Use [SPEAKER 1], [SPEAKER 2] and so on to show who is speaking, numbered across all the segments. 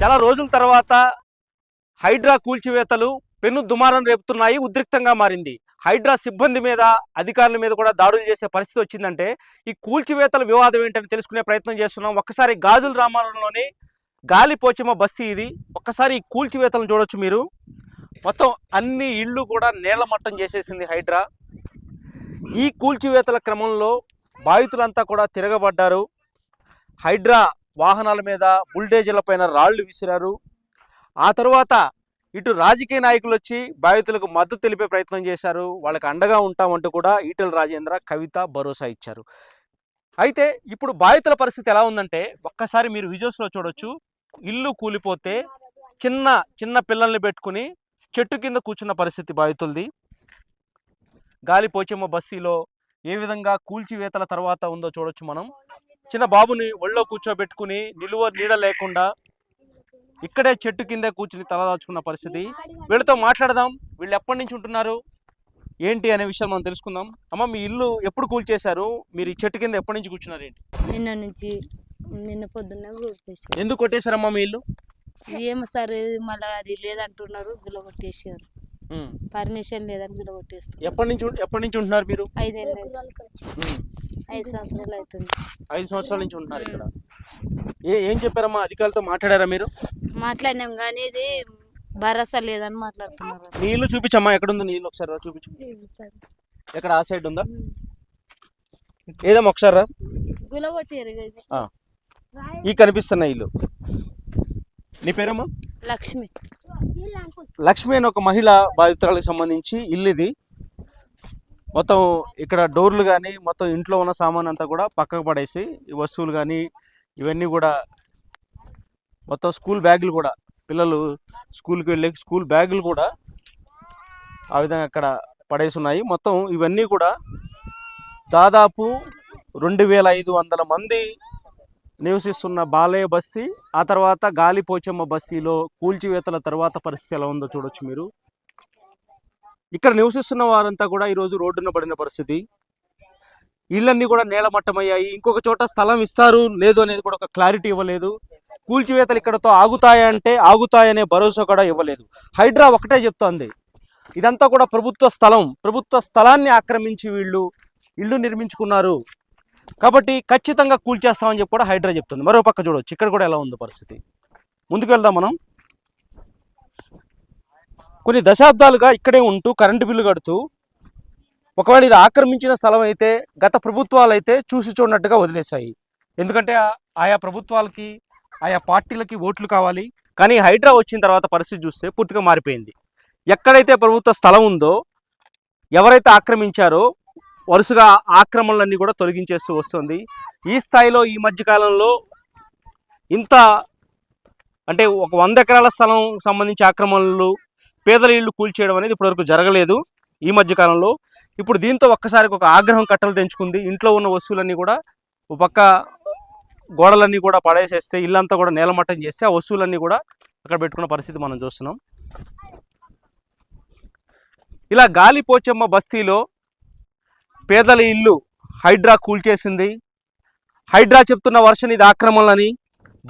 [SPEAKER 1] చాలా రోజుల తర్వాత హైడ్రా కూల్చివేతలు పెను దుమారం రేపుతున్నాయి ఉద్రిక్తంగా మారింది. హైడ్రా సిబ్బంది మీద అధికారుల మీద కూడా దాడులు చేసే పరిస్థితి వచ్చిందంటే ఈ కూల్చివేతల వివాదం ఏంటని తెలుసుకునే ప్రయత్నం చేస్తున్నాం. ఒక్కసారి గాజుల రామారంలోని గాలిపోచమ్మ బస్తీ ఇది. ఒక్కసారి ఈ కూల్చివేతలను చూడొచ్చు మీరు. మొత్తం అన్ని ఇళ్ళు కూడా నేల చేసేసింది హైడ్రా. ఈ కూల్చివేతల క్రమంలో బాధితులంతా కూడా తిరగబడ్డారు. హైడ్రా వాహనాల మీద బుల్డేజర్ల పైన రాళ్ళు విసిరారు. ఆ తర్వాత ఇటు రాజకీయ నాయకులు వచ్చి బాధితులకు మద్దతు తెలిపే ప్రయత్నం చేశారు. వాళ్ళకి అండగా ఉంటామంటూ కూడా ఈటల రాజేంద్ర కవిత భరోసా ఇచ్చారు. అయితే ఇప్పుడు బాధితుల పరిస్థితి ఎలా ఉందంటే ఒక్కసారి మీరు విజువల్స్లో చూడొచ్చు. ఇల్లు కూలిపోతే చిన్న చిన్న పిల్లల్ని పెట్టుకుని చెట్టు కింద కూర్చున్న పరిస్థితి బాధితులది. గాలి పోచమ్మ బస్సీలో. ఏ విధంగా కూల్చివేతల తర్వాత ఉందో చూడొచ్చు మనం. చిన్న బాబుని ఒళ్ళో కూర్చోబెట్టుకుని నిలువ నీడ లేకుండా ఇక్కడే చెట్టు కిందే కూర్చుని తలదాచుకున్న పరిస్థితి. వీళ్ళతో మాట్లాడదాం. వీళ్ళు ఎప్పటి నుంచి ఉంటున్నారు? ఏంటి అనే విషయం మనం తెలుసుకుందాం. అమ్మ మీ ఇల్లు ఎప్పుడు కూల్చేశారు మీరు ఈ చెట్టు కింద ఎప్పటి నుంచి కూర్చున్నారు ఏంటి?
[SPEAKER 2] నిన్న నుంచి నిన్న పొద్దున్న కొట్టేసారు
[SPEAKER 1] ఎందుకు కొట్టేశారమ్మా మీ ఇల్లు?
[SPEAKER 2] ఏమో సార్ మళ్ళీ అది లేదంటున్నారు గుల కొట్టేసారు. పర్మిషన్ లేదని గుల కొట్టేస్తారు
[SPEAKER 1] ఎప్పటి నుంచి ఎప్పటి నుంచి ఉంటున్నారు మీరు?
[SPEAKER 2] ఐదేళ్ళు. ఐదు సంవత్సరాలు అవుతుంది.
[SPEAKER 1] ఐదు సంవత్సరాల నుంచి ఉంటున్నారు ఇక్కడ. ఏ ఏం చెప్పారమ్మా? అధికారులతో మాట్లాడారా మీరు?
[SPEAKER 2] మాట్లాడినాం కానీ ఇది భరోసా లేదని మాట్లాడుతున్నారు.
[SPEAKER 1] నీ ఇల్లు చూపించమ్మా ఎక్కడుందో నీ ఇల్లు ఒకసారి రా చూపించు. ఎక్కడ? ఆ సైడ్ ఉందా? ఏదమ్మా ఒకసారి రా.
[SPEAKER 2] గుల కొట్టారు ఇది.
[SPEAKER 1] ఆ. ఈ కనిపిస్తున్న ఇల్లు. నీ పేరమ్మా?
[SPEAKER 2] లక్ష్మి.
[SPEAKER 1] లక్ష్మి అని ఒక మహిళ బాధితురాలకు సంబంధించి ఇల్లు ఇది. మొత్తం ఇక్కడ డోర్లు కానీ మొత్తం ఇంట్లో ఉన్న సామాన్ అంతా కూడా పక్కకు పడేసి ఈ వస్తువులు కానీ ఇవన్నీ కూడా మొత్తం స్కూల్ బ్యాగులు కూడా పిల్లలు స్కూల్కి వెళ్ళే స్కూల్ బ్యాగులు కూడా ఆ విధంగా అక్కడ పడేసి ఉన్నాయి. మొత్తం ఇవన్నీ కూడా దాదాపు రెండు వేల ఐదు వందల మంది నివసిస్తున్న బాలయ్య బస్తీ ఆ తర్వాత గాలిపోచమ్మ బస్తీలో కూల్చివేతల తర్వాత పరిస్థితి ఎలా ఉందో చూడొచ్చు మీరు. ఇక్కడ నివసిస్తున్న వారంతా కూడా ఈరోజు రోడ్డున పడిన పరిస్థితి. ఇళ్ళన్నీ కూడా నేలమట్టమయ్యాయి. ఇంకొక చోట స్థలం ఇస్తారు. లేదు అనేది కూడా ఒక క్లారిటీ ఇవ్వలేదు. కూల్చివేతలు ఇక్కడతో ఆగుతాయంటే ఆగుతాయనే భరోసా కూడా ఇవ్వలేదు. హైడ్రా ఒకటే చెప్తోంది. ఇదంతా కూడా ప్రభుత్వ స్థలం. ప్రభుత్వ స్థలాన్ని ఆక్రమించి వీళ్ళు ఇల్లు నిర్మించుకున్నారు. కాబట్టి ఖచ్చితంగా కూల్చేస్తామని చెప్పి కూడా హైడ్రా చెప్తుంది. మరో పక్క చూడవచ్చు ఇక్కడ కూడా ఎలా ఉంది పరిస్థితి? ముందుకు వెళ్దాం మనం. కొన్ని దశాబ్దాలుగా ఇక్కడే ఉంటూ కరెంటు బిల్లు కడుతూ ఒకవేళ ఇది ఆక్రమించిన స్థలం అయితే గత ప్రభుత్వాలు అయితే చూసి చూడనట్టుగా వదిలేశాయి. ఎందుకంటే ఆయా ప్రభుత్వాలకి ఆయా పార్టీలకి ఓట్లు కావాలి. కానీ హైడ్రా వచ్చిన తర్వాత పరిస్థితి చూస్తే పూర్తిగా మారిపోయింది. ఎక్కడైతే ప్రభుత్వ స్థలం ఉందో ఎవరైతే ఆక్రమించారో వరుసగా ఆక్రమణలన్నీ కూడా తొలగించేస్తూ వస్తుంది. ఈ స్థాయిలో ఈ మధ్యకాలంలో ఇంత అంటే ఒక వంద ఎకరాల స్థలం సంబంధించి ఆక్రమణలు పేదల ఇళ్ళు కూల్చేయడం అనేది ఇప్పటివరకు జరగలేదు ఈ మధ్యకాలంలో ఇప్పుడు దీంతో ఒక్కసారికి ఒక ఆగ్రహం కట్టలు తెంచుకుంది. ఇంట్లో ఉన్న వస్తువులన్నీ కూడా ఒక పక్క గోడలన్నీ కూడా పడేసేస్తే ఇల్లంతా కూడా నేలమట్టం చేస్తే ఆ వస్తువులన్నీ కూడా అక్కడ పెట్టుకున్న పరిస్థితి మనం చూస్తున్నాం. ఇలా గాలిపోచమ్మ బస్తీలో పేదల ఇల్లు హైడ్రా కూల్చేసింది. హైడ్రా చెప్తున్న వర్షన్ ఇది ఆక్రమణలని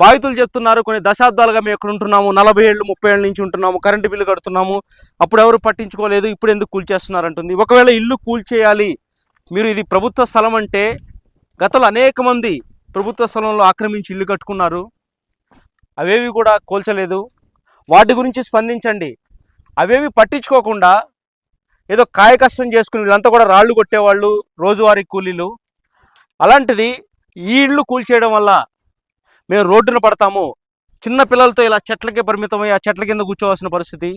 [SPEAKER 1] బాధితులు చెప్తున్నారు. కొన్ని దశాబ్దాలుగా మేము ఎక్కడ ఉంటున్నాము? నలభై ఏళ్ళు ముప్పై ఏళ్ళ నుంచి ఉంటున్నాము. కరెంటు బిల్లు కడుతున్నాము. అప్పుడు ఎవరు పట్టించుకోలేదు. ఇప్పుడు ఎందుకు కూల్చేస్తున్నారు అంటుంది. ఒకవేళ ఇల్లు కూల్చేయాలి మీరు ఇది ప్రభుత్వ స్థలం అంటే గతంలో అనేక మంది ప్రభుత్వ స్థలంలో ఆక్రమించి ఇల్లు కట్టుకున్నారు. అవేవి కూడా కూల్చలేదు. వాటి గురించి స్పందించండి. అవేవి పట్టించుకోకుండా ఏదో కాయ కష్టం చేసుకుని వీళ్ళంతా కూడా రాళ్ళు కొట్టేవాళ్ళు రోజువారీ కూలీలు. అలాంటిది ఈ ఇళ్ళు కూల్చేయడం వల్ల మేము రోడ్డున పడతాము. చిన్న పిల్లలతో ఇలా చెట్లకే పరిమితమై ఆ చెట్ల కింద కూర్చోవాల్సిన పరిస్థితి.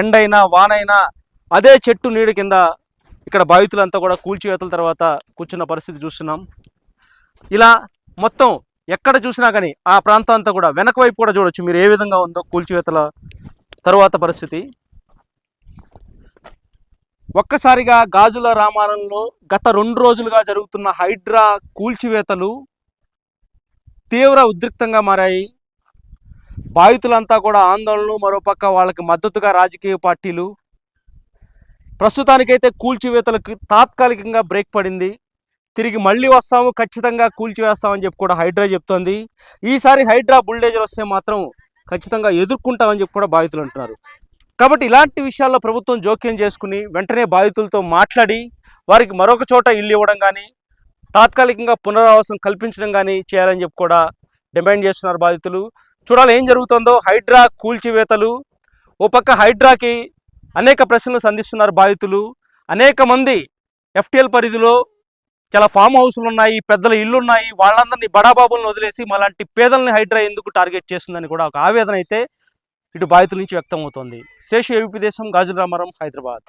[SPEAKER 1] ఎండైనా వానైనా అదే చెట్టు నీడ కింద ఇక్కడ బాధితులంతా కూడా కూల్చివేతల తర్వాత కూర్చున్న పరిస్థితి చూస్తున్నాం. ఇలా మొత్తం ఎక్కడ చూసినా కానీ ఆ ప్రాంతం అంతా కూడా వెనక వైపు కూడా చూడొచ్చు మీరు ఏ విధంగా ఉందో కూల్చివేతల తరువాత పరిస్థితి. ఒక్కసారిగా గాజుల రామారంలో గత రెండు రోజులుగా జరుగుతున్న హైడ్రా కూల్చివేతలు తీవ్ర ఉద్రిక్తంగా మారాయి. బాధితులంతా కూడా ఆందోళనలు మరోపక్క వాళ్ళకి మద్దతుగా రాజకీయ పార్టీలు ప్రస్తుతానికైతే కూల్చివేతలకు తాత్కాలికంగా బ్రేక్ పడింది. తిరిగి మళ్ళీ వస్తాము ఖచ్చితంగా కూల్చివేస్తామని చెప్పి కూడా హైడ్రా చెప్తోంది. ఈసారి హైడ్రా బుల్డేజర్ వస్తే మాత్రం ఖచ్చితంగా ఎదుర్కొంటామని చెప్పి కూడా బాధితులు అంటున్నారు. కాబట్టి ఇలాంటి విషయాల్లో ప్రభుత్వం జోక్యం చేసుకుని వెంటనే బాధితులతో మాట్లాడి వారికి మరొక చోట ఇల్లు ఇవ్వడం కానీ తాత్కాలికంగా పునరావాసం కల్పించడం కానీ చేయాలని చెప్పి కూడా డిమాండ్ చేస్తున్నారు బాధితులు. చూడాలి ఏం జరుగుతుందో. హైడ్రా కూల్చివేతలు ఓ పక్క హైడ్రాకి అనేక ప్రశ్నలు సంధిస్తున్నారు బాధితులు. అనేక మంది ఎఫ్టీఎల్ పరిధిలో చాలా ఫామ్ హౌస్లు ఉన్నాయి పెద్దల ఇల్లు ఉన్నాయి. వాళ్ళందరినీ బడాబాబులను వదిలేసి మాలాంటి పేదల్ని హైడ్రా ఎందుకు టార్గెట్ చేస్తుందని కూడా ఒక ఆవేదన అయితే ఇటు బాధితుల నుంచి వ్యక్తం అవుతోంది. శేషు ఏపీ దేశం గాజుల రామారం హైదరాబాద్.